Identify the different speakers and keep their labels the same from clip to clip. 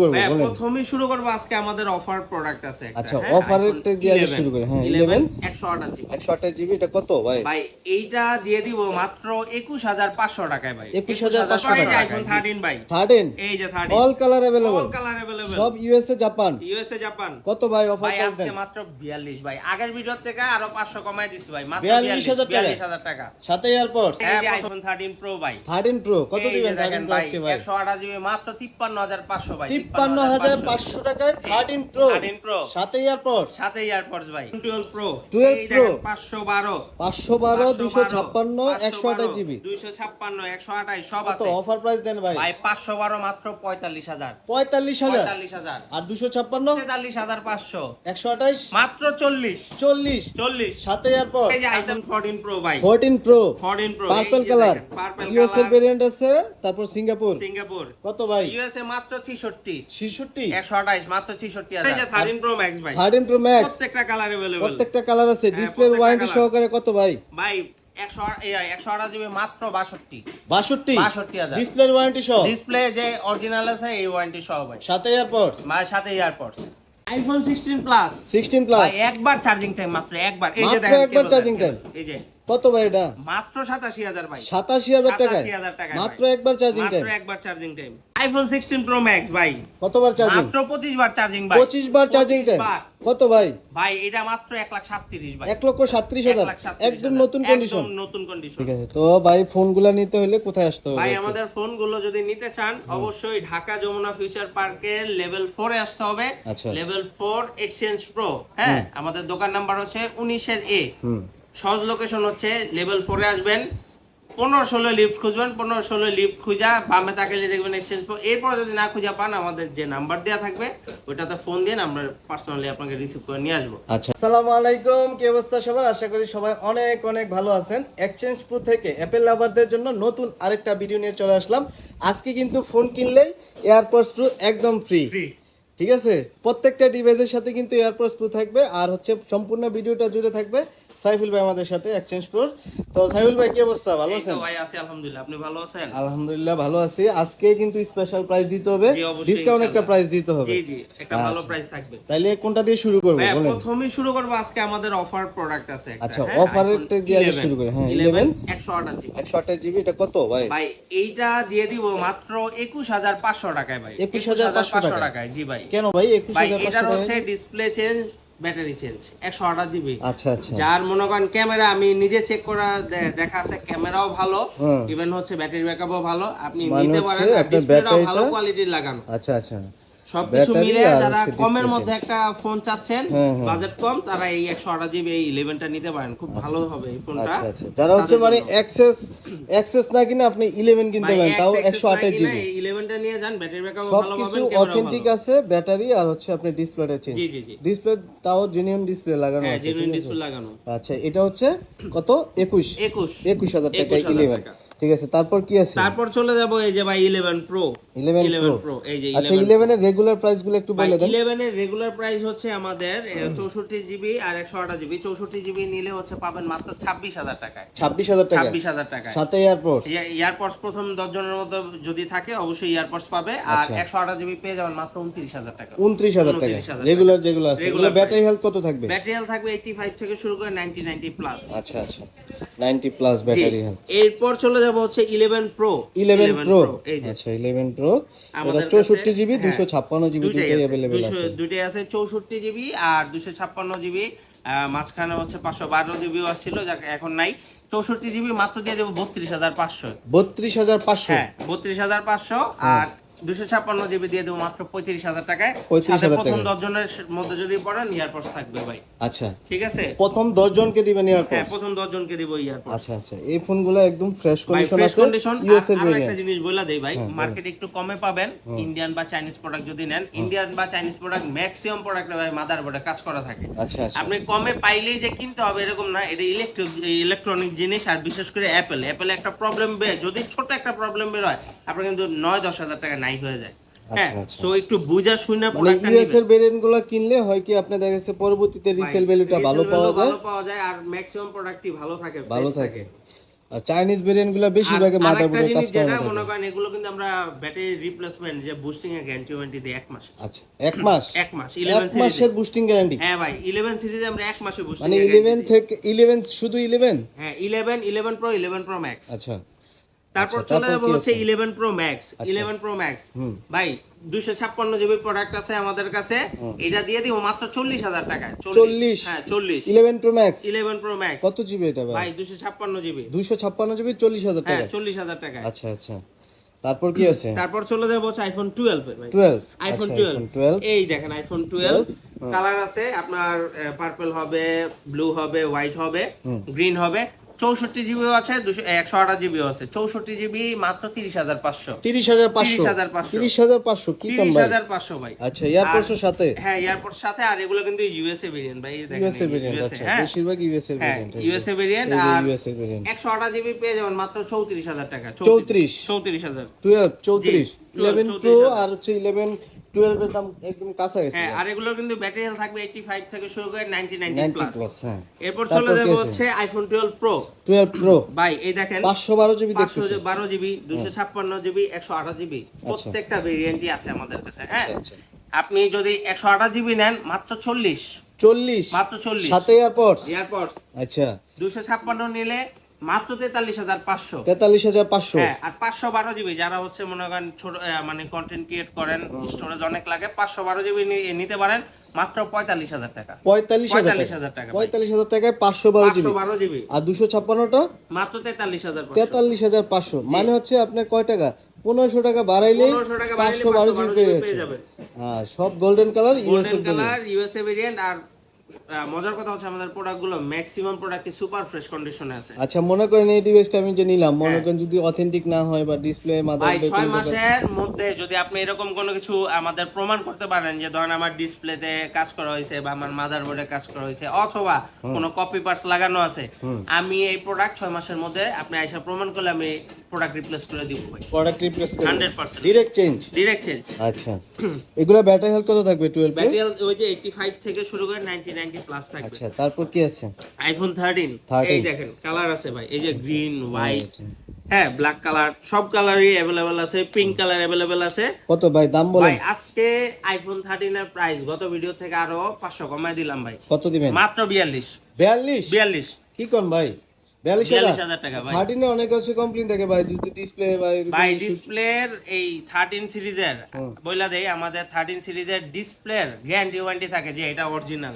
Speaker 1: বলেন।
Speaker 2: প্রথমেই শুরু করব আজকে আমাদের অফার প্রোডাক্ট আছে একটা,
Speaker 1: আচ্ছা,
Speaker 2: হ্যাঁ?
Speaker 1: offer দিয়ে আগে শুরু করি, হ্যাঁ,
Speaker 2: 11
Speaker 1: 11
Speaker 2: 128 জিবি।
Speaker 1: একশো আঠাশ জিবি এটা কত ভাই?
Speaker 2: ভাই এইটা দিয়ে দিব মাত্র একুশ হাজার পাঁচশো টাকায় ভাই।
Speaker 1: 21,500 টাকা।
Speaker 2: আইফোন থার্টিন ভাই।
Speaker 1: থার্টিন
Speaker 2: এই যে thirteen
Speaker 1: all colour available
Speaker 2: all colour available
Speaker 1: সব ইউএসএ জাপান
Speaker 2: ইউএসএ জাপান
Speaker 1: কত ভাই অফার
Speaker 2: ভাই আজকে মাত্র 42 ভাই। আগের ভিডিও থেকে আরও 500 কমাই দিছি ভাই মাত্র
Speaker 1: 42,000 টাকা?
Speaker 2: 42000 টাকা।
Speaker 1: সাথে এয়ারপডস
Speaker 2: এই যে আইফোন 13 প্রো ভাই।
Speaker 1: থার্টিন প্রো কত দিবেন
Speaker 2: দেখেন
Speaker 1: থার্টিন প্রো আজকে ভাই
Speaker 2: 128 জিবি মাত্র 53500 ভাই।
Speaker 1: তিপ্পান্ন হাজার পাঁচশো। টাকায় থার্টিন প্রো
Speaker 2: 13 প্রো
Speaker 1: সাথে
Speaker 2: সাথে ইয়ারপডস ভাই। 12 প্রো
Speaker 1: 12
Speaker 2: এই
Speaker 1: Pro।
Speaker 2: দেখেন 512
Speaker 1: পাঁচশো বারো দুশো ছাপ্পান্ন একশো আঠাশ জিবি।
Speaker 2: 256 128 সব আছে।
Speaker 1: অফার প্রাইস দেন ভাই?
Speaker 2: ভাই 512 মাত্র 45000
Speaker 1: পঁয়তাল্লিশ হাজার?
Speaker 2: 45000
Speaker 1: আর দুশো ছাপ্পান্ন?
Speaker 2: 43500
Speaker 1: একশো আঠাশ?
Speaker 2: মাত্র 40
Speaker 1: চল্লিশ।
Speaker 2: 40
Speaker 1: সাথে এয়ারপড
Speaker 2: এই যে আইফোন 14 প্রো ভাই।
Speaker 1: Fourteen pro
Speaker 2: 14 pro
Speaker 1: purple colour
Speaker 2: purple
Speaker 1: US এর
Speaker 2: কালার
Speaker 1: ভেরিয়েন্ট আছে তারপর সিঙ্গাপুর
Speaker 2: সিঙ্গাপুর
Speaker 1: কত ভাই?
Speaker 2: ইউএসএ মাত্র 66
Speaker 1: ছিষট্টি
Speaker 2: 128 মাত্র 66 আছে এই যে 13 প্রো ম্যাক্স ভাই
Speaker 1: থার্টিন প্রো ম্যাক্স
Speaker 2: প্রত্যেকটা কালার अवेलेबल
Speaker 1: প্রত্যেকটা কালার আছে
Speaker 2: হ্যাঁ,
Speaker 1: ডিসপ্লের
Speaker 2: প্রত্যেকটা
Speaker 1: ওয়ারেন্টি
Speaker 2: colour।
Speaker 1: সহকারে কত ভাই
Speaker 2: ভাই 100 এই 128 জিবি মাত্র 62
Speaker 1: বাষট্টি
Speaker 2: 62,000
Speaker 1: ডিসপ্লের ওয়ারেন্টি সহ
Speaker 2: ডিসপ্লে যে অরিজিনাল আছে এই ওয়ারেন্টি সহ ভাই
Speaker 1: সাথে এয়ারপডস
Speaker 2: মার সাথে AirPods iPhone 16 plus
Speaker 1: sixteen plus
Speaker 2: ভাই একবার চার্জিং টাইম মাত্র একবার এই যে
Speaker 1: মাত্র
Speaker 2: দেখেন
Speaker 1: একবার
Speaker 2: cable
Speaker 1: charging
Speaker 2: দেখেন।
Speaker 1: time?
Speaker 2: এই যে
Speaker 1: কত ভাই এটা?
Speaker 2: মাত্র 87000 ভাই।
Speaker 1: সাতাশি হাজার টাকায়?
Speaker 2: 87,000 টাকায়
Speaker 1: মাত্র একবার চার্জিং টাইম
Speaker 2: মাত্র একবার charging time iPhone 16 pro max ভাই।
Speaker 1: কতবার চার্জিং
Speaker 2: মাত্র 25 বার চার্জিং ভাই।
Speaker 1: পঁচিশ বার চার্জিং টাইম কত ভাই?
Speaker 2: ভাই এটা মাত্র 1 লাখ 37 ভাই।
Speaker 1: এক লক্ষ সাত্রিশ হাজার।
Speaker 2: 1,37,000
Speaker 1: একদম নতুন কন্ডিশন
Speaker 2: একদম নতুন কন্ডিশন
Speaker 1: ঠিক আছে তো ভাই ফোনগুলা নিতে হলে কোথায় আসতে হবে
Speaker 2: ভাই আমাদের ফোনগুলো যদি নিতে চান অবশ্যই ঢাকা যমুনা ফিউচার পার্কের লেভেল 4 এ আসতে হবে।
Speaker 1: আচ্ছা।
Speaker 2: লেভেল 4 এক্সচেঞ্জ প্রো হ্যাঁ? আমাদের দোকান নাম্বার হচ্ছে 19 এর এ
Speaker 1: হুম।
Speaker 2: সহজ লোকেশন হচ্ছে লেভেল 4 এ আসবেন। পনেরো ষোলো লিফট খুঁজবেন পনেরো ষোলো লিফট খুঁজা বামে তাকালে দেখবেন এক্সচেঞ্জ প্রো এরপরে যদি না খুঁজে পান আমাদের যে নাম্বার দেওয়া থাকবে ওইটাতে ফোন দিন আমরা পার্সোনালি আপনাকে রিসিভ করে নিয়ে আসব।
Speaker 1: আচ্ছা। আসসালামু আলাইকুম কি অবস্থা সবার? আশা করি সবাই অনেক অনেক ভালো আছেন। এক্সচেঞ্জ প্রো থেকে অ্যাপেল লাভারদের জন্য নতুন আরেকটা ভিডিও নিয়ে চলে আসলাম। আজকে কিন্তু ফোন কিনলেই এয়ারপোর্টস প্রো একদম ফ্রি ফ্রি ঠিক আছে? প্রত্যেকটা ডিভাইসের সাথে কিন্তু এয়ারপডস প্রো থাকবে আর হচ্ছে সম্পূর্ণ ভিডিওটা জুড়ে থাকবে। সাইফুল ভাই আমাদের সাথে এক্সচেঞ্জ প্রোর তো সাইফুল ভাই কি অবস্থা? ভালো আছেন?
Speaker 2: ভাই আছি আলহামদুলিল্লাহ। আপনি ভালো আছেন?
Speaker 1: আলহামদুলিল্লাহ ভালো আছি। আজকে কিন্তু স্পেশাল প্রাইস দিতে হবে। ডিসকাউন্ট একটা প্রাইস দিতে হবে।
Speaker 2: জি জি একটা ভালো
Speaker 1: আচ্ছা।
Speaker 2: প্রাইস থাকবে।
Speaker 1: তাইলে কোনটা দিয়ে শুরু করব বলেন।
Speaker 2: প্রথমেই শুরু করব আজকে আমাদের অফার প্রোডাক্ট আছে একটা,
Speaker 1: আচ্ছা,
Speaker 2: হ্যাঁ?
Speaker 1: offer
Speaker 2: iPhone
Speaker 1: টা দিয়ে আগে শুরু করি, হ্যাঁ,
Speaker 2: 11
Speaker 1: 11
Speaker 2: 128 জিবি।
Speaker 1: একশো আঠাশ জিবি এটা কত ভাই?
Speaker 2: ভাই এইটা দিয়ে দিব মাত্র একুশ হাজার পাঁচশো টাকায় ভাই।
Speaker 1: 21,500 টাকা?
Speaker 2: টাকায়। জি ভাই।
Speaker 1: কেন ভাই একুশ
Speaker 2: ভাই
Speaker 1: হাজার
Speaker 2: এটার
Speaker 1: পাঁচশো
Speaker 2: হচ্ছে ডিসপ্লে চেঞ্জ ব্যাটারি চেঞ্জ একশো আঠাশ জিবি।
Speaker 1: আচ্ছা আচ্ছা।
Speaker 2: যার মনে করেন ক্যামেরা আমি নিজে চেক করা দেখা আছে ক্যামেরাও ভালো ইভেন হচ্ছে ব্যাটারি ব্যাকআপও ভালো আপনি
Speaker 1: মানে
Speaker 2: নিতে পারেন ডিসপ্লেটাও ভালো কোয়ালিটির লাগানো।
Speaker 1: আচ্ছা আচ্ছা।
Speaker 2: সবকিছু মিলে যারা কমের মধ্যে একটা ফোন চাচ্ছেন
Speaker 1: হ্যাঁ, হ্যাঁ।
Speaker 2: বাজেট কম তারা এই একশো আঠাশ জিবি এই ইলেভেনটা নিতে পারেন। খুব ভালো হবে এই ফোনটা
Speaker 1: আচ্ছা আচ্ছা। যারা হচ্ছে মানে অ্যাক্সেস অ্যাক্সেস না কিনে আপনি ইলেভেন কিনতে পারেন তাও একশো আঠাশ জিবি
Speaker 2: ইলেভেনটা নিয়ে যান ব্যাটারি ব্যাকআপ ভালো পাবেন
Speaker 1: অথেন্টিক আছে ব্যাটারি আর হচ্ছে আপনি ডিসপ্লেটা চেঞ্জ
Speaker 2: জি জি জি।
Speaker 1: ডিসপ্লে তাও জেনুইন ডিসপ্লে লাগানো
Speaker 2: হ্যাঁ
Speaker 1: আছে
Speaker 2: জেনুইন ডিসপ্লে লাগানো।
Speaker 1: আচ্ছা এটা হচ্ছে কত? একুশ।
Speaker 2: একুশ।
Speaker 1: একুশ হাজার টাকা
Speaker 2: 21,000
Speaker 1: ইলেভেন
Speaker 2: টাকা।
Speaker 1: ঠিক আছে তারপর কি আছে?
Speaker 2: তারপর চলে যাব এই যে ভাই ইলেভেন প্রো
Speaker 1: 11
Speaker 2: প্রো এই যে
Speaker 1: আচ্ছা ইলেভেন এর রেগুলার প্রাইসগুলো একটু বলে দেন।
Speaker 2: ইলেভেন এর রেগুলার প্রাইস হচ্ছে আমাদের চৌষট্টি জিবি আর একশো আঠাশ জিবি চৌষট্টি জিবি নিলে হচ্ছে পাবেন মাত্র ছাব্বিশ হাজার টাকায়।
Speaker 1: ছাব্বিশ হাজার টাকা
Speaker 2: ছাব্বিশ হাজার টাকায়।
Speaker 1: সাথে এয়ারপোর্ট
Speaker 2: ইয়ারপডস প্রথম দশ জনের মধ্যে যদি থাকে অবশ্যই ইয়ারপডস পাবে। আর
Speaker 1: আচ্ছা।
Speaker 2: একশো আঠাশ জিবি পেয়ে যাবেন মাত্র উনত্রিশ হাজার টাকা।
Speaker 1: উনত্রিশ হাজার টাকা
Speaker 2: 29,000 টাকা।
Speaker 1: রেগুলার যেগুলো আছে। এগুলো ব্যাটারি হেলথ কত থাকবে?
Speaker 2: ব্যাটারি হেলথ থাকবে এইটটি ফাইভ থেকে শুরু করে নাইনটি নাইনটি প্লাস
Speaker 1: আচ্ছা আচ্ছা। নাইনটি প্লাস ব্যাটারি হেলথ
Speaker 2: এরপর চলে যাব হচ্ছে ইলেভেন প্রো
Speaker 1: ইলেভেন প্রো আচ্ছা ইলেভেন প্রো
Speaker 2: আমাদের
Speaker 1: এটা চৌষট্টি
Speaker 2: কাছে-
Speaker 1: জিবি
Speaker 2: হ্যাঁ,
Speaker 1: দুশো ছাপ্পান্ন জিবি
Speaker 2: দুটোই
Speaker 1: দুইটাই
Speaker 2: আছে,
Speaker 1: অ্যাভেলেবেল আছে।
Speaker 2: দুইটাই আছে চৌষট্টি জিবি আর দুশো ছাপ্পান্ন জিবি মাঝখানে হচ্ছে পাঁচশো বারো জিবিও আসছিল যাকে এখন নাই। চৌষট্টি জিবি মাত্র দিয়ে দেবো বত্রিশ হাজার পাঁচশো।
Speaker 1: বত্রিশ হাজার পাঁচশো?
Speaker 2: হ্যাঁ বত্রিশ হাজার পাঁচশো আর দুশো ছাপ্পান্ন জিবি দিয়ে দেবো মাত্র পঁয়ত্রিশ হাজার টাকায়। প্রথম। দশ জনের মধ্যে যদি পড়েন ইয়ারপডস থাকবে ভাই।
Speaker 1: আচ্ছা।
Speaker 2: ঠিক আছে?
Speaker 1: প্রথম দশ জনকে দিবেন
Speaker 2: হ্যাঁ
Speaker 1: এয়ারপোর্ট
Speaker 2: প্রথম দশ জনকে দিব ইয়ারপডস
Speaker 1: আচ্ছা আচ্ছা। এই ফোনগুলো একদম ফ্রেশ কন্ডিশন আছে
Speaker 2: কন্ডিশন আর একটা জিনিস বলে দেই ভাই মার্কেটে একটু কমে পাবেন ইন্ডিয়ান বা চাইনিজ প্রোডাক্ট যদি নেন ইন্ডিয়ান বা চাইনিজ প্রোডাক্ট ম্যাক্সিমাম প্রোডাক্ট ভাই মাদারবোর্ডে কাজ করা থাকে।
Speaker 1: আচ্ছা আচ্ছা।
Speaker 2: আপনি কমে পাইলেই যে কিনতে হবে এরকম না এটা ইলেকট্রিক ইলেকট্রনিক জিনিস আর বিশেষ করে অ্যাপেল অ্যাপেল একটা প্রবলেম বের যদি ছোট একটা প্রবলেম বের হয় আপনার কিন্তু নয় দশ হাজার টাকা নাই হয়ে যায়। হ্যাঁ
Speaker 1: আচ্ছা।
Speaker 2: সো একটু বুঝা শুনে
Speaker 1: মানে
Speaker 2: প্রোডাক্টটা
Speaker 1: ইউএস এর ভেরিয়েন্ট কিনলে হয় কি আপনি দেখা গেছে পরবর্তীতে রিসেল ভ্যালুটা ভালো পাওয়া যায়?
Speaker 2: ভালো পাওয়া যায় আর ম্যাক্সিমাম প্রোডাক্টই ভালো থাকে
Speaker 1: ভালো থাকে। আর চাইনিজ ভেরিয়েন্টগুলো বেশিরভাগই মাথা পুরো কাজ
Speaker 2: জিনিস যেটা মনে করেন এগুলো কিন্তু আমরা ব্যাটারি রিপ্লেসমেন্ট যে বুস্টিং এর গ্যারান্টি ওয়ারেন্টি দিই এক মাস
Speaker 1: আচ্ছা এক মাস?
Speaker 2: এক মাস 11 সিরিজে
Speaker 1: মাসের বুস্টিং গ্যারান্টি
Speaker 2: হ্যাঁ ভাই 11 সিরিজে আমরা এক মাসে বুস্টিং
Speaker 1: মানে থেকে ইলেভেন শুধু ইলেভেন
Speaker 2: হ্যাঁ 11 11 প্রো 11 প্রো ম্যাক্স
Speaker 1: আচ্ছা।
Speaker 2: তারপর
Speaker 1: আচ্ছা,
Speaker 2: চলে যাব হচ্ছে? Eleven pro max eleven pro max ভাই দুশো ছাপ্পান্ন জিবি প্রোডাক্ট আছে আমাদের কাছে। এটা দিয়ে দিব মাত্র চল্লিশ হাজার টাকায়।
Speaker 1: চল্লিশ।
Speaker 2: হ্যাঁ চল্লিশ।
Speaker 1: Eleven pro max
Speaker 2: eleven pro max
Speaker 1: কত জিবি এটা ভাই?
Speaker 2: দুশো ছাপ্পান্ন জিবি
Speaker 1: দুইশো ছাপ্পান্ন জিবি চল্লিশ হাজার
Speaker 2: হ্যাঁ
Speaker 1: টাকা
Speaker 2: চল্লিশ হাজার টাকায়।
Speaker 1: আচ্ছা আচ্ছা। তারপর কি আছে?
Speaker 2: তারপর চলে যাব হচ্ছে আইফোন টুয়েলভ ভাই। Twelve
Speaker 1: iPhone
Speaker 2: twelve
Speaker 1: iPhone twelve
Speaker 2: এই দেখেন আইফোন টুয়েলভ কালার আছে আপনার পার্পল হবে ব্লু হবে হোয়াইট হবে গ্রিন হবে। চৌষট্টি জিবিও আছে দুশো একশো আঠাশ জিবিও আছে। চৌষট্টি জিবি মাত্র তিরিশ হাজার পাঁচশো।
Speaker 1: তিরিশ হাজার পাঁচশো।
Speaker 2: 30,500
Speaker 1: তিরিশ হাজার পাঁচশো
Speaker 2: তিরিশ হাজার পাঁচশো ভাই।
Speaker 1: আচ্ছা এয়ারপোর্টসের সাথে?
Speaker 2: হ্যাঁ এয়ারপোর্ট সাথে আর এগুলো কিন্তু ইউএসএ ভেরিয়েন্ট ভাই
Speaker 1: ইউএসএ ভেরিয়েন্ট আচ্ছা
Speaker 2: হ্যাঁ।
Speaker 1: বেশিরভাগ ইউএসএ
Speaker 2: হ্যাঁ
Speaker 1: ভেরিয়েন্ট
Speaker 2: ইউএসএ ভেরিয়েন্ট আর
Speaker 1: ইউএসএ ভেরিয়েন্ট
Speaker 2: একশো আঠাশ জিবি পেয়ে যাবেন মাত্র চৌত্রিশ হাজার টাকা
Speaker 1: 34
Speaker 2: চৌত্রিশ। হাজার।
Speaker 1: টুয়েলভ চৌত্রিশ। ইলেভেন প্রো আর হচ্ছে ইলেভেন টুয়েলভের দাম একদম কাছাকাছি
Speaker 2: হ্যাঁ আর। এগুলোর কিন্তু ব্যাটারি হেলথ থাকবে এইটি ফাইভ থেকে শুরু করে ninety ninety
Speaker 1: ninety
Speaker 2: plus
Speaker 1: plus হ্যাঁ।
Speaker 2: এরপর চলে যাব হচ্ছে iPhone twelve pro
Speaker 1: twelve pro
Speaker 2: ভাই এই দেখেন
Speaker 1: পাঁচশো বারো জিবি
Speaker 2: পাঁচশো
Speaker 1: দেখতেছি।
Speaker 2: বারো জিবি দুশো ছাপ্পান্ন জিবি একশো আঠাশ জিবি প্রত্যেকটা ভেরিয়েন্টই আছে আমাদের কাছে হ্যাঁ?
Speaker 1: আচ্ছা।
Speaker 2: আপনি যদি একশো আঠাশ জিবি নেন মাত্র চল্লিশ।
Speaker 1: চল্লিশ?
Speaker 2: মাত্র চল্লিশ।
Speaker 1: সাথে এয়ারপোর্ট
Speaker 2: এয়ারপোর্টস
Speaker 1: আচ্ছা।
Speaker 2: দুশো ছাপ্পান্ন নিলে মাত্র তেতাল্লিশ হাজার পাঁচশো।
Speaker 1: তেতাল্লিশ হাজার পাঁচশো?
Speaker 2: হ্যাঁ আর পাঁচশো বারো জিবি যারা হচ্ছে মনে করেন ছোট মানে কন্টেন্ট ক্রিয়েট করেন স্টোরেজ অনেক লাগে পাঁচশো বারো জিবি নিতে পারেন মাত্র পঁয়তাল্লিশ হাজার টাকা।
Speaker 1: পঁয়তাল্লিশ হাজার টাকা। পঁয়তাল্লিশ হাজার টাকায় পাঁচশো বারো জিবি।
Speaker 2: বারো জিবি।
Speaker 1: আর দুশো ছাপ্পান্নটা?
Speaker 2: মাত্র তেতাল্লিশ হাজার
Speaker 1: তেতাল্লিশ হাজার পাঁচশো। মানে হচ্ছে আপনার কয় টাকা? পনেরোশো টাকা
Speaker 2: বাড়াইলে
Speaker 1: পাঁচশো বারো জিবি পেয়ে যাচ্ছে হ্যাঁ সব golden colour
Speaker 2: USA colour USA variant আর মজার কথা হচ্ছে আমাদের প্রোডাক্টগুলো ম্যাক্সিমাম প্রোডাক্ট সুপার ফ্রেশ কন্ডিশনে আছে।
Speaker 1: আচ্ছা মনে করেন এই ডিভাইসটা আমি যে নিলাম মনে করেন যদি অথেন্টিক না হয় বা ডিসপ্লে মাদার
Speaker 2: ভাই ছয় মাসের মধ্যে যদি আপনি এরকম কোনো কিছু আমাদের প্রমাণ করতে পারেন যে ধরেন আমার ডিসপ্লেতে কাজ করা হয়েছে বা আমার মাদারবোর্ডে কাজ করা হয়েছে অথবা কোনো কপি পার্টস লাগানো আছে আমি এই প্রোডাক্ট ছয় মাসের মধ্যে আপনি আইসা প্রমাণ করলে আমি প্রোডাক্ট রিপ্লেস করে দিব ভাই।
Speaker 1: প্রোডাক্ট রিপ্লেস করে
Speaker 2: hundred percent
Speaker 1: direct change
Speaker 2: direct change
Speaker 1: আচ্ছা। এগুলা ব্যাটারি হেলথ কত থাকবে? 12
Speaker 2: ব্যাটারি ওই যে এইটি ফাইভ থেকে শুরু করে নাইনটি নাইনটি প্লাস থাকবে।
Speaker 1: আচ্ছা তারপর কি আছে?
Speaker 2: আইফোন
Speaker 1: 13
Speaker 2: এই দেখেন কালার আছে ভাই। এই যে গ্রিন হোয়াইট হ্যাঁ ব্ল্যাক কালার সব কালারই অ্যাভেলেবেল আছে। পিঙ্ক কালার অ্যাভেলেবেল আছে।
Speaker 1: কত ভাই? দাম বলেন।
Speaker 2: ভাই আজকে আইফোন থার্টিন এর প্রাইস গত ভিডিও থেকে আরও পাঁচশো কমায় দিলাম ভাই।
Speaker 1: কত দিবেন?
Speaker 2: মাত্র বিয়াল্লিশ।
Speaker 1: 42
Speaker 2: বিয়াল্লিশ।
Speaker 1: কি কোন ভাই? 42
Speaker 2: বিয়াল্লিশ
Speaker 1: হাজার?
Speaker 2: হাজার টাকা ভাই।
Speaker 1: অনেক আছে কমপ্লেইন থাকে ভাই যদি ডিসপ্লে ভাই
Speaker 2: ভাই ডিসপ্লের এই থার্টিন সিরিজের বইলা দেই আমাদের থার্টিন সিরিজের ডিসপ্লের গ্যারান্টি ওয়ারেন্টি থাকে যে এটা অরিজিনাল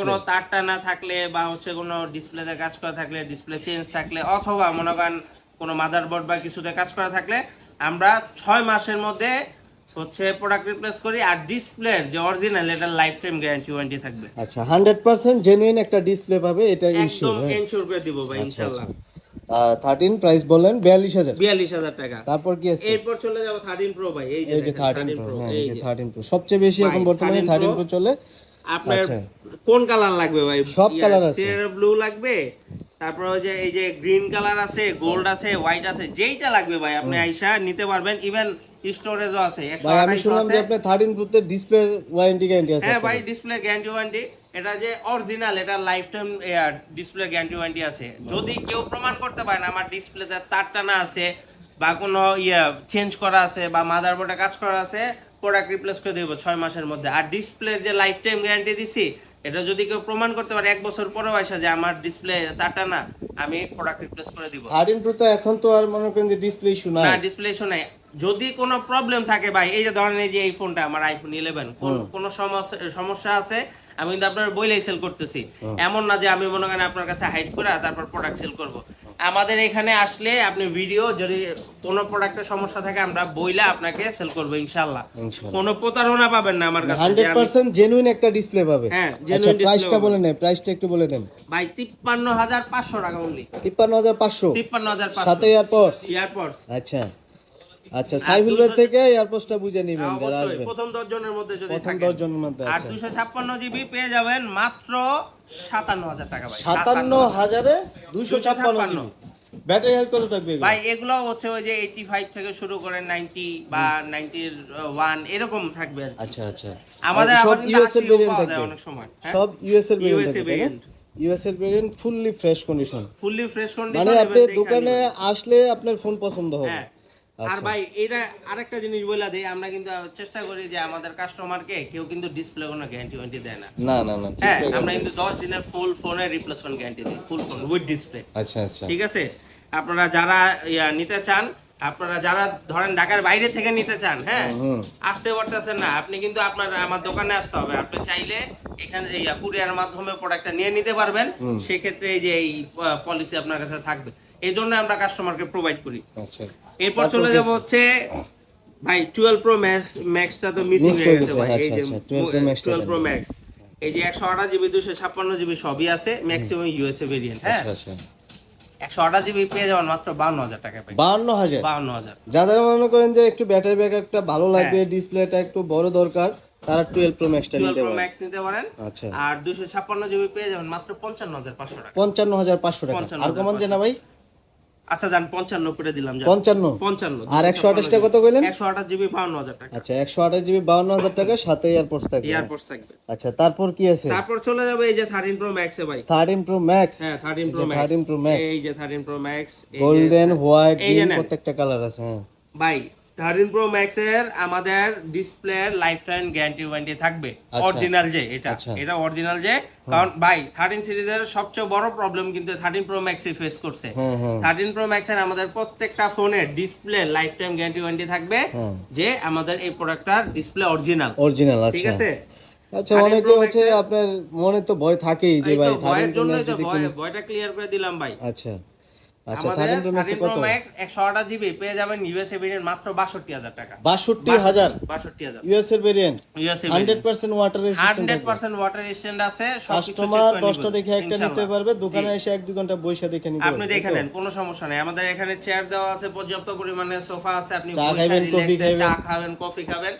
Speaker 2: কোনো তারটা না থাকলে বা হচ্ছে কোনো ডিসপ্লেতে কাজ করা থাকলে ডিসপ্লে চেঞ্জ থাকলে অথবা মনে করেন কোনো মাদারবোর্ড বা কিছুতে কাজ করা থাকলে আমরা ছয় মাসের মধ্যে হচ্ছে প্রোডাক্ট রিপ্লেস করি আর ডিসপ্লের যে অরিজিনাল এটা লাইফ টাইম গ্যারান্টি ওয়ারেন্টি থাকবে।
Speaker 1: আচ্ছা 100% জেনুইন একটা ডিসপ্লে পাবে এটা
Speaker 2: একদম
Speaker 1: ইনশিওর
Speaker 2: করে দিব ভাই ইনশাআল্লাহ
Speaker 1: 13 প্রাইস বলেন 42000
Speaker 2: বিয়াল্লিশ হাজার। টাকা।
Speaker 1: তারপর কি আছে?
Speaker 2: এরপর চলে যাব প্রো ভাই এই যে
Speaker 1: এই যে 13 প্রো হ্যাঁ
Speaker 2: এই
Speaker 1: যে
Speaker 2: যে।
Speaker 1: 13 প্রো সবচেয়ে বেশি এখন বর্তমানে
Speaker 2: 13
Speaker 1: 13 প্রো চলে?
Speaker 2: আপনার
Speaker 1: আচ্ছা।
Speaker 2: কোন কালার লাগবে ভাই?
Speaker 1: সব colour আছে।
Speaker 2: ব্লু লাগবে তারপর ওই যে এই যে গ্রিন কালার আছে গোল্ড আছে হোয়াইট আছে যেইটা লাগবে ভাই আপনি আইসা নিতে পারবেন ইভেন স্টোরেজও আছে
Speaker 1: ভাই আমি শুনলাম যে আপনার 13 প্রোতে ডিসপ্লে ওয়ারেন্টি গ্যারান্টি আছে
Speaker 2: হ্যাঁ ভাই ডিসপ্লে গ্যারান্টি ওয়ারেন্টি এটা যে অরিজিনাল এটা life time display guarantee warranty আছে। যদি কেউ প্রমাণ করতে পারে না আমার ডিসপ্লেতে তারটা না আছে বা কোনো ইয়ে চেঞ্জ করা আছে বা মাদারবোর্ডে কাজ করা আছে প্রোডাক্ট রিপ্লেস করে দেবো ছয় মাসের মধ্যে। আর ডিসপ্লের যে লাইফ টাইম গ্যারান্টি দিছি এটা যদি কেউ প্রমাণ করতে পারে এক বছর পরেও আসা যে আমার ডিসপ্লে তারটা না আমি প্রোডাক্ট রিপ্লেস করে দিব।
Speaker 1: 13 প্রো তো এখন তো আর মনে করেন যে ডিসপ্লে ইস্যু
Speaker 2: না
Speaker 1: নাই
Speaker 2: ডিসপ্লে শোনায় যদি কোনো প্রবলেম থাকে ভাই এই যে ধরেন এই যে এই ফোনটা আমার আইফোন ইলেভেন কোনো সমস্যা সমস্যা আছে? আমি কিন্তু আপনার বইলেই সেল করতেছি। এমন না যে আমি মনে করেন আপনার কাছে হাইড করে তারপর প্রোডাক্ট সেল করব। আমাদের এখানে আসলে আপনি ভিডিও যদি কোনো প্রোডাক্টের সমস্যা থাকে আমরা বইলে আপনাকে সেল করব ইনশাল্লাহ
Speaker 1: ইনশাআল্লাহ।
Speaker 2: কোনো প্রতারণা পাবেন না আমার কাছে। যে আমি-
Speaker 1: 100% জেনুইন একটা ডিসপ্লে পাবে।
Speaker 2: হ্যাঁ,
Speaker 1: প্রাইসটা বলে নেন প্রাইসটা একটু বলে দেন।
Speaker 2: ভাই তিপ্পান্ন হাজার পাঁচশো টাকা অনলি
Speaker 1: 53500
Speaker 2: তিপ্পান্ন হাজার
Speaker 1: সাথে
Speaker 2: পাঁচশো
Speaker 1: এয়ারপডস
Speaker 2: এয়ারপোর্টস
Speaker 1: আচ্ছা। আচ্ছা সাইফুল ভাই থেকে এয়ারপডসটা বুঝে নেবেন যারা
Speaker 2: অবশ্যই
Speaker 1: আসবেন।
Speaker 2: প্রথম দশ জনের মধ্যে যদি
Speaker 1: প্রথম 10 জনের মধ্যে
Speaker 2: আর
Speaker 1: আচ্ছা।
Speaker 2: দুশো ছাপ্পান্ন জিবি পেয়ে যাবেন মাত্র সাতান্ন হাজার টাকা ভাই।
Speaker 1: সাতান্ন হাজারে। দুশো ছাপ্পান্ন
Speaker 2: 256
Speaker 1: জিবি ব্যাটারি হেলথ কত থাকবে
Speaker 2: ভাই এগুলো হচ্ছে ওই যে এইটি ফাইভ থেকে শুরু করে নাইনটি বা নাইনটির ওয়ান এরকম থাকবে আর।
Speaker 1: আচ্ছা আচ্ছা।
Speaker 2: আমাদের আবার
Speaker 1: সব
Speaker 2: কিন্তু
Speaker 1: ইউএস এর
Speaker 2: আশিও
Speaker 1: ভেরিয়েন্ট থাকবে।
Speaker 2: অনেক সময় হ্যাঁ?
Speaker 1: সব ইউএস এর ভেরিয়েন্ট থাকবে। USA
Speaker 2: variant
Speaker 1: fully fresh condition fully
Speaker 2: fresh condition
Speaker 1: মানে আপনি দোকানে আসলে আপনার ফোন পছন্দ হবে।
Speaker 2: হ্যাঁ। আর
Speaker 1: আচ্ছা।
Speaker 2: ভাই এটা আরেকটা জিনিস বলে দিই আমরা কিন্তু চেষ্টা করি যে আমাদের কাস্টমারকে কেউ কিন্তু ডিসপ্লে কোনো গ্যারান্টি ওয়ারেন্টি দেয় না।
Speaker 1: না না না
Speaker 2: হ্যাঁ আমরা কিন্তু দশ দিনের ফুল ফোনের রিপ্লেসমেন্ট গ্যারান্টি দিই ফুল ফোন উইথ ডিসপ্লে
Speaker 1: আচ্ছা আচ্ছা।
Speaker 2: ঠিক আছে? আপনারা যারা ইয়া নিতে চান আপনারা যারা ধরেন ঢাকার বাইরে থেকে নিতে চান হ্যাঁ আসতে পারতেছেন না আপনি কিন্তু আপনার আমার দোকানে আসতে হবে। আপনি চাইলে এখানে কুরিয়ার মাধ্যমে প্রোডাক্টটা নিয়ে নিতে পারবেন। সেক্ষেত্রে এই যে এই পলিসি আপনার কাছে থাকবে। এই জন্য আমরা কাস্টমারকে প্রোভাইড করি।
Speaker 1: আচ্ছা।
Speaker 2: এরপর চলে যাব হচ্ছে ভাই টুয়েলভ প্রো ম্যাক্স ম্যাক্সটা তো মিসিং হয়ে গেছে ভাই। এই
Speaker 1: আচ্ছা,
Speaker 2: যে
Speaker 1: আচ্ছা, 12 Pro Max টা
Speaker 2: টুয়েলভ প্রো ম্যাক্স এই যে একশো আঠাশ জিবি দুশো ছাপ্পান্ন জিবি সবই আছে ম্যাক্সিমাম ইউএসএ ভেরিয়েন্ট হ্যাঁ?
Speaker 1: আচ্ছা আচ্ছা।
Speaker 2: জিবি পেয়ে যাবেন মাত্র বান্ন হাজার টাকা পাই
Speaker 1: যাদের মনে করেন যে একটু ব্যাটারি ব্যাকআপটা ভালো লাগবে ডিসপ্লেটা একটু বড় দরকার তারা টুয়েলভ প্রো ম্যাক্সটা
Speaker 2: প্রো ম্যাক্স নিতে পারেন।
Speaker 1: আচ্ছা।
Speaker 2: আর দুশো ছাপ্পান্ন জিবি পেয়ে যাবেন মাত্র পঞ্চান্ন হাজার পাঁচশো টাকা।
Speaker 1: পঞ্চান্ন হাজার পাঁচশো টাকা।
Speaker 2: 55,500
Speaker 1: আর কমান যে না ভাই?
Speaker 2: আচ্ছা যান পঞ্চান্ন করে দিলাম যান।
Speaker 1: পঞ্চান্ন?
Speaker 2: পঞ্চান্ন।
Speaker 1: আর একশো টাকা কত বললেন?
Speaker 2: একশো আঠাশ জিবি বাউন্ন হাজার টাকা।
Speaker 1: আচ্ছা একশো আঠাশ জিবি বাউন্ন হাজার টাকা সাথে এয়ারপোর্টস থাকবে।
Speaker 2: এয়ারপোর্টস থাকবে।
Speaker 1: আচ্ছা তারপর কি আছে?
Speaker 2: তারপর চলে যাবে এই যে থার্টিন প্রো ম্যাক্সে ভাই।
Speaker 1: Thirteen pro max?
Speaker 2: হ্যাঁ thirteen pro max.
Speaker 1: Thirteen pro max.
Speaker 2: এই যে
Speaker 1: thirteen
Speaker 2: pro max
Speaker 1: golden
Speaker 2: white.
Speaker 1: প্রত্যেকটা কালার আছে হ্যাঁ।
Speaker 2: ভাই থার্টিন প্রো ম্যাক্স এর আমাদের display life time guarantee warranty থাকবে।
Speaker 1: আচ্ছা।
Speaker 2: অরিজিনাল যে এটা।
Speaker 1: আচ্ছা।
Speaker 2: এটা অরিজিনাল যে। কারণ ভাই থার্টিন সিরিজের সবচেয়ে বড় প্রবলেম কিন্তু থার্টিন প্রো ম্যাক্সে ফেস করছে। থার্টিন প্রো ম্যাক্স এর আমাদের প্রত্যেকটা ফোনের display life time guarantee warranty থাকবে। যে আমাদের এই প্রোডাক্টটার ডিসপ্লে অরিজিনাল
Speaker 1: অরিজিনাল
Speaker 2: ঠিক
Speaker 1: আচ্ছা।
Speaker 2: আছে?
Speaker 1: আচ্ছা
Speaker 2: 13
Speaker 1: অনেকে হচ্ছে আপনার মনে তো ভয় থাকেই যে ভাই থার্টিন
Speaker 2: ভয়ের
Speaker 1: প্রো ম্যাক্স
Speaker 2: ভয়টা ক্লিয়ার করে দিলাম ভাই।
Speaker 1: আচ্ছা। আচ্ছা থার্টিন প্রো ম্যাক্স কত?
Speaker 2: জিবি পেয়ে যাবেন ইউএসএ ভেরিয়েন্ট মাত্র বাষট্টি হাজার টাকা।
Speaker 1: বাষট্টি হাজার?
Speaker 2: বাষট্টি হাজার।
Speaker 1: ইউএস এর variant
Speaker 2: USA
Speaker 1: hundred percent water
Speaker 2: hundred percent water stand আছে সবকিছু check
Speaker 1: কাস্টমার
Speaker 2: করে
Speaker 1: দশটা
Speaker 2: নিবেন,
Speaker 1: দেখে একটা নিতে পারবে দোকানে এসে এক দু ঘণ্টা বসে দেখে নিতে
Speaker 2: আপনি দেখে নেন কোনো সমস্যা নেই। আমাদের এখানে চেয়ার দেওয়া আছে পর্যাপ্ত পরিমাণে সোফা আছে আপনি
Speaker 1: চা
Speaker 2: বসে
Speaker 1: খাবেন, কফি খাবেন।
Speaker 2: চা খাবেন কফি খাবেন।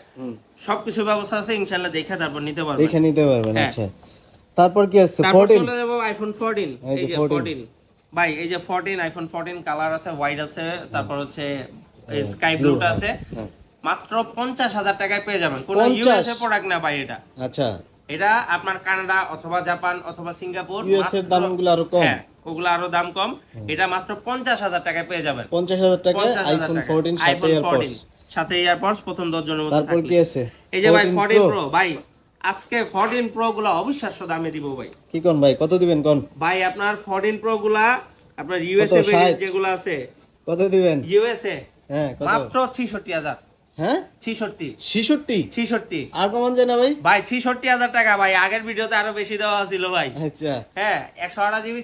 Speaker 2: সবকিছু ব্যবস্থা আছে ইনশাআল্লাহ দেখে তারপর নিতে পারবেন।
Speaker 1: দেখে নিতে পারবেন
Speaker 2: হ্যাঁ।
Speaker 1: আচ্ছা। তারপর কি আছে?
Speaker 2: তারপর
Speaker 1: ফোরটিন
Speaker 2: চলে যাব আইফোন 14
Speaker 1: এই যে
Speaker 2: এই যে
Speaker 1: 14
Speaker 2: 14 ভাই এই যে 14 আইফোন 14 কালার আছে হোয়াইট আছে তারপর হচ্ছে স্কাই ব্লুটা আছে। মাত্র 50000 টাকায় পেয়ে যাবেন। কোন ইউএসএ প্রোডাক্ট না ভাই এটা।
Speaker 1: আচ্ছা।
Speaker 2: এটা আপনার কানাডা অথবা জাপান অথবা সিঙ্গাপুর
Speaker 1: ইউএস এর দামগুলো আরও কম?
Speaker 2: হ্যাঁ ওগুলো আরও দাম কম। এটা মাত্র পঞ্চাশ হাজার টাকায় পেয়ে যাবেন।
Speaker 1: পঞ্চাশ হাজার টাকায় আইফোন। ফোরটিন সাথে
Speaker 2: 14 সাথে এয়ারপডস প্রথম দশ জনের মধ্যে
Speaker 1: তারপর কি আছে?
Speaker 2: এই যে ভাই
Speaker 1: 14
Speaker 2: 14 প্রো ভাই আজকে 14 প্রো গুলো অবিশ্বাস্য দামে দিব ভাই।
Speaker 1: কি কোন ভাই? কত দিবেন কোন?
Speaker 2: ভাই আপনার 14 প্রো গুলা আপনার ইউএসএ যেগুলো আছে।
Speaker 1: কত দিবেন?
Speaker 2: ইউএসএ
Speaker 1: হ্যাঁ
Speaker 2: মাত্র 66000
Speaker 1: হ্যাঁ?
Speaker 2: 66
Speaker 1: ছিষট্টি?
Speaker 2: 66
Speaker 1: আর কমান যায় না ভাই?
Speaker 2: ভাই 66000 টাকা ভাই আগের ভিডিওতে আরও বেশি দেওয়া ছিল ভাই।
Speaker 1: আচ্ছা।
Speaker 2: হ্যাঁ জিবি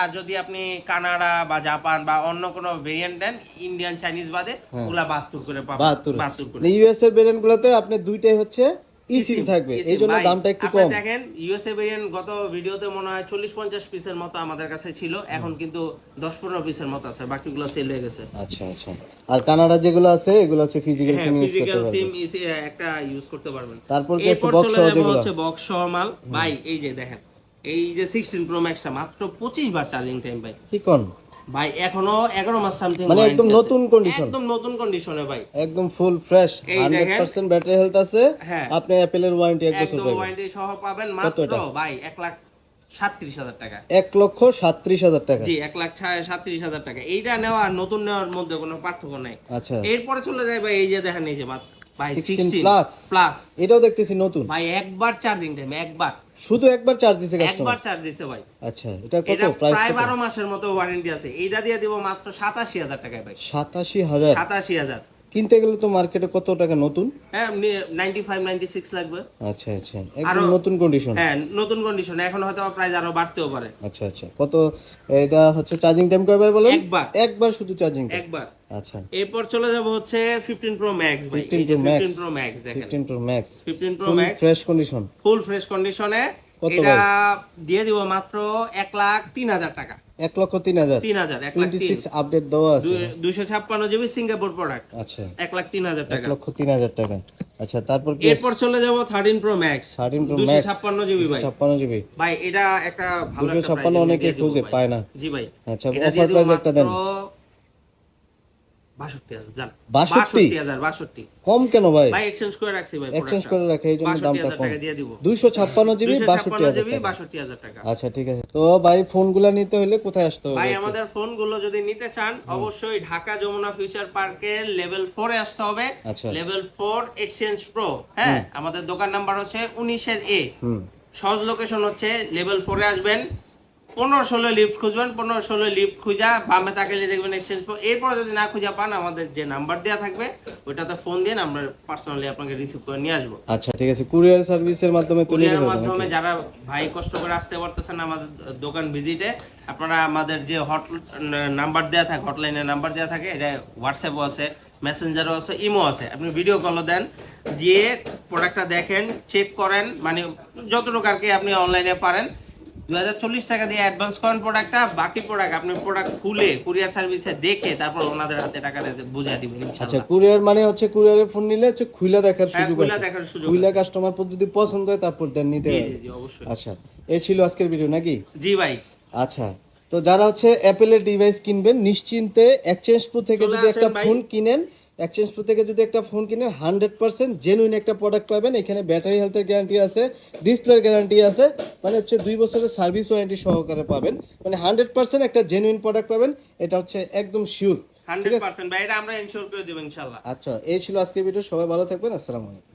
Speaker 2: আর যদি আপনি কানাডা বা জাপান বা অন্য কোনো ভেরিয়েন্ট নেন ইন্ডিয়ান চাইনিজ বাদে ওগুলা করে পাবেন।
Speaker 1: বাহাত্তর।
Speaker 2: বাহাত্তর করে।
Speaker 1: ইউএস এর ভেরিয়েন্ট গুলোতে আপনি দুইটাই হচ্ছে ই সিম থাকবে। এই জন্য দামটা একটু কম।
Speaker 2: দেখেন ইউএসএ ভেরিয়েন্ট গত ভিডিওতে মনে হয় চল্লিশ পঞ্চাশ পিসের মতো আমাদের কাছে ছিল। এখন কিন্তু দশ পনেরো পিসের মতো আছে। বাকিগুলো সেল হয়ে গেছে।
Speaker 1: আচ্ছা আচ্ছা। আর কানাডা যেগুলো আছে এগুলো হচ্ছে ফিজিক্যাল সিম ইউজ করতে
Speaker 2: ফিজিক্যাল সিম একটা ইউজ করতে পারবেন।
Speaker 1: তারপর কি আছে?
Speaker 2: চলে
Speaker 1: সহ যেগুলো?
Speaker 2: হচ্ছে বক্স সহ মাল। ভাই এই যে দেখেন এই যে সিক্সটিন প্রো ম্যাক্সটা মাত্র পঁচিশ বার চার্জিং টাইম ভাই।
Speaker 1: কি কোন?
Speaker 2: ভাই এখনও এগারো মাস সামথিং
Speaker 1: মানে একদম নতুন condition?
Speaker 2: একদম নতুন কন্ডিশনে ভাই।
Speaker 1: একদম ফুল ফ্রেশ
Speaker 2: এই
Speaker 1: হান্ড্রেড
Speaker 2: দেখেন।
Speaker 1: পার্সেন্ট ব্যাটারি হেলথ আছে।
Speaker 2: হ্যাঁ।
Speaker 1: আপনি অ্যাপেলের ওয়ারেন্টি এক বছর পাবেন।
Speaker 2: ওয়ারেন্টি সহ পাবেন মাত্র ভাই এক লাখ সাতত্রিশ হাজার টাকা।
Speaker 1: এক লক্ষ সাতত্রিশ হাজার টাকা।
Speaker 2: জি এক লাখ সাতত্রিশ হাজার টাকা। এইটা নেওয়া আর নতুন নেওয়ার মধ্যে কোনো পার্থক্য নাই।
Speaker 1: আচ্ছা।
Speaker 2: এরপরে চলে যায় ভাই এই যে দেখেন এই যে মাত্র ভাই
Speaker 1: 16
Speaker 2: সিক্সটিন প্লাস
Speaker 1: এটাও দেখতেছি নতুন।
Speaker 2: ভাই একবার চার্জিং টাইম একবার।
Speaker 1: শুধু একবার চার্জ দিছে
Speaker 2: একবার চার্জ দিছে ভাই।
Speaker 1: আচ্ছা এটা কত? প্রাইস
Speaker 2: প্রায়
Speaker 1: কত?
Speaker 2: বারো মাসের মতো ওয়ারেন্টি আছে। এইটা দিয়ে দিব মাত্র সাতাশি হাজার টাকায় ভাই।
Speaker 1: সাতাশি হাজার।
Speaker 2: সাতাশি হাজার।
Speaker 1: কিনতে গেলে তো মার্কেটে কত টাকা নতুন?
Speaker 2: হ্যাঁ নাইনটি ফাইভ নাইনটি সিক্স লাগবে।
Speaker 1: আচ্ছা আচ্ছা। একদম নতুন কন্ডিশন
Speaker 2: হ্যাঁ নতুন কন্ডিশন এখন হয়তো প্রাইস আরও বাড়তেও পারে।
Speaker 1: আচ্ছা আচ্ছা। কত এটা হচ্ছে চার্জিং টাইম কয়বার বলেন?
Speaker 2: একবার।
Speaker 1: একবার শুধু চার্জিং
Speaker 2: একবার।
Speaker 1: আচ্ছা।
Speaker 2: এরপর চলে যাব হচ্ছে 15 প্রো ম্যাক্স ভাই।
Speaker 1: 15
Speaker 2: এই যে 15 প্রো ম্যাক্স দেখেন।
Speaker 1: 15 pro max
Speaker 2: 15
Speaker 1: pro
Speaker 2: max
Speaker 1: fresh condition
Speaker 2: full fresh কন্ডিশনে এটা দিয়ে দিব মাত্র 1 লাখ 3000 টাকা।
Speaker 1: এক লক্ষ তিন হাজার?
Speaker 2: 3000 1 লাখ
Speaker 1: সিক্স আপডেট দেওয়া আছে।
Speaker 2: 256 জিবি সিঙ্গাপুর প্রোডাক্ট
Speaker 1: আচ্ছা।
Speaker 2: 1 লাখ 3000
Speaker 1: এক
Speaker 2: টাকা।
Speaker 1: লক্ষ তিন হাজার টাকা। আচ্ছা তারপর কি
Speaker 2: এরপর চলে যাব 13 pro max
Speaker 1: 13 pro max
Speaker 2: 256 GB ভাই।
Speaker 1: ছাপ্পান্ন জিবি।
Speaker 2: ভাই এটা একটা ভালো একটা
Speaker 1: 256 অনেকে খুঁজে পায় না।
Speaker 2: জি ভাই।
Speaker 1: আচ্ছা,
Speaker 2: দিব
Speaker 1: price একটা দেন।
Speaker 2: মাত্র বাষট্টি হাজার যান
Speaker 1: 62?
Speaker 2: বাষট্টি হাজার বাষট্টি
Speaker 1: কম কেন ভাই?
Speaker 2: ভাই এক্সচেঞ্জ করে রাখছি ভাই
Speaker 1: এক্সচেঞ্জ করে রাখে এই জন্য দামটা কম।
Speaker 2: টাকা দিয়ে দিব।
Speaker 1: দুইশো ছাপ্পান্ন জিবি বাষট্টি হাজার টাকা।
Speaker 2: বাষট্টি হাজার টাকা।
Speaker 1: আচ্ছা ঠিক আছে। তো ভাই ফোনগুলা নিতে হলে কোথায় আসতে হবে
Speaker 2: ভাই আমাদের ফোনগুলো যদি নিতে চান অবশ্যই ঢাকা যমুনা ফিউচার পার্কের লেভেল ফোরে আসতে হবে। লেভেল ফোর এক্সচেঞ্জ প্রো হ্যাঁ? আমাদের দোকান নাম্বার হচ্ছে উনিশের এ
Speaker 1: হুম।
Speaker 2: সহজ লোকেশন হচ্ছে লেভেল ফোরে আসবেন। পনেরো ষোলো লিফট খুঁজবেন পনেরো ষোলো লিফট খুঁজা বামে তাকালে দেখবেন এক্সচেঞ্জ প্রো এরপরে যদি না খুঁজা পান আমাদের যে নাম্বার দেওয়া থাকবে ওইটাতে ফোন দিন আমরা পার্সোনালি আপনাকে রিসিভ করে নিয়ে আসব।
Speaker 1: আচ্ছা ঠিক আছে। কুরিয়ার সার্ভিসের মাধ্যমে
Speaker 2: কুরিয়ার মাধ্যমে যারা ভাই কষ্ট করে আসতে পারতেছেন আমাদের দোকান ভিজিটে আপনারা আমাদের যে হট নাম্বার দেওয়া থাকে হটলাইনের নাম্বার দেওয়া থাকে এটা হোয়াটসঅ্যাপও আছে মেসেঞ্জারও আছে ইমো আছে। আপনি ভিডিও কলও দেন দিয়ে প্রোডাক্টটা দেখেন চেক করেন মানে যতটুকু আর কি আপনি অনলাইনে পারেন টাকা দিয়ে অ্যাডভান্স করেন প্রোডাক্টটা বাকি প্রোডাক্ট আপনি প্রোডাক্ট খুলে কুরিয়ার সার্ভিসে দেখে তারপর ওনাদের হাতে বুঝিয়ে দিবেন
Speaker 1: আচ্ছা কুরিয়ার মানে হচ্ছে ফোন নিলে হচ্ছে খুলে দেখার
Speaker 2: হ্যাঁ,
Speaker 1: সুযোগ আছে।
Speaker 2: দেখার সুযোগ আছে।
Speaker 1: কাস্টমার যদি পছন্দ হয় তারপর দেন নিতে
Speaker 2: জি অবশ্যই।
Speaker 1: আচ্ছা এই ছিল আজকের ভিডিও নাকি?
Speaker 2: জি ভাই।
Speaker 1: আচ্ছা তো যারা হচ্ছে অ্যাপেলের ডিভাইস কিনবেন নিশ্চিন্তে এক্সচেঞ্জ প্রো থেকে যদি একটা ফোন কিনেন এক্সচেঞ্জ প্রো থেকে যদি একটা ফোন কিনেন হান্ড্রেড পার্সেন্ট জেনুইন একটা প্রোডাক্ট পাবেন। এখানে ব্যাটারি হেলথের গ্যারান্টি আছে ডিসপ্লের গ্যারান্টি আছে মানে হচ্ছে দুই বছরের সার্ভিস ওয়ারেন্টি সহকারে পাবেন। মানে হান্ড্রেড পার্সেন্ট একটা জেনুইন প্রোডাক্ট পাবেন এটা হচ্ছে একদম শিওর
Speaker 2: হান্ড্রেড পার্সেন্ট ভাই এটা আমরা ইনশোর করে দেবো ইনশাল্লাহ।
Speaker 1: আচ্ছা এই ছিল আজকের ভিডিও সবাই ভালো থাকবেন আসসালামু আলাইকুম।